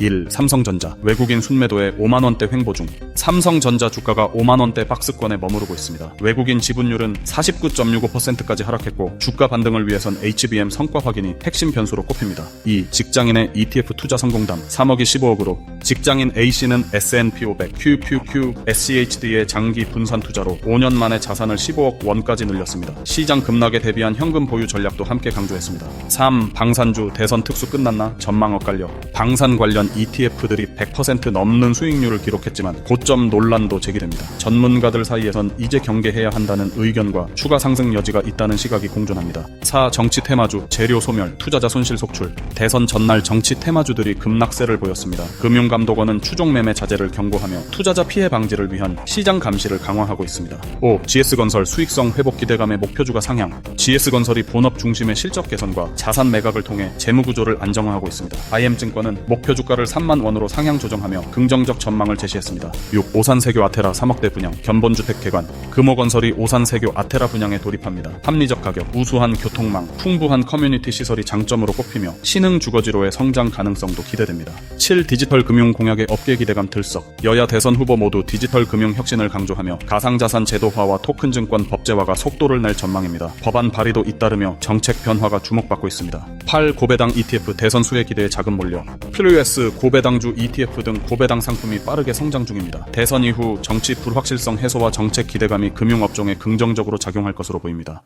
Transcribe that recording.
1. 삼성전자 외국인 순매도에 5만 원대 횡보 중 삼성전자 주가가 5만 원대 박스권에 머무르고 있습니다. 외국인 지분율은 49.65%까지 하락했고 주가 반등을 위해선 HBM 성과 확인이 핵심 변수로 꼽힙니다. 2. 직장인의 ETF 투자 성공담 3억이 15억으로 직장인 A씨는 S&P 500, QQQ, SCHD의 장기 분산 투자로 5년 만에 자산을 15억 원까지 늘렸습니다. 시장 급락에 대비한 현금 보유 전략도 함께 강조했습니다. 3. 방산주 대선 특수 끝났나? 전망 엇갈려. 방산 관련 ETF들이 100% 넘는 수익률을 기록했지만 고점 논란도 제기됩니다. 전문가들 사이에선 이제 경계해야 한다는 의견과 추가 상승 여지가 있다는 시각이 공존합니다. 4. 정치 테마주, 재료 소멸, 투자자 손실 속출. 대선 전날 정치 테마주들이 급락세를 보였습니다. 금융 감독원은 추종 매매 자제를 경고하며 투자자 피해 방지를 위한 시장 감시를 강화하고 있습니다. 5. GS건설 수익성 회복 기대감의 목표주가 상향. GS건설이 본업 중심의 실적 개선과 자산 매각을 통해 재무 구조를 안정화하고 있습니다. IM증권은 목표 주가를 3만 원으로 상향 조정하며 긍정적 전망을 제시했습니다. 6. 오산세교 아테라 3억대 분양, 견본주택 개관, 금호건설이 오산세교 아테라 분양에 돌입합니다. 합리적 가격, 우수한 교통망, 풍부한 커뮤니티 시설이 장점으로 꼽히며 신흥 주거지로의 성장 가능성도 기대됩니다. 7. 디지털 금융 공약의 업계 기대감 들썩. 여야 대선 후보 모두 디지털 금융 혁신을 강조하며 가상자산 제도화와 토큰 증권 법제화가 속도를 낼 전망입니다. 법안 발의도 잇따르며 정책 변화가 주목받고 있습니다. 8. 고배당 ETF 대선 수혜 기대에 자금 몰려 플루에스 고배당주 ETF 등 고배당 상품이 빠르게 성장 중입니다. 대선 이후 정치 불확실성 해소와 정책 기대감이 금융 업종에 긍정적으로 작용할 것으로 보입니다.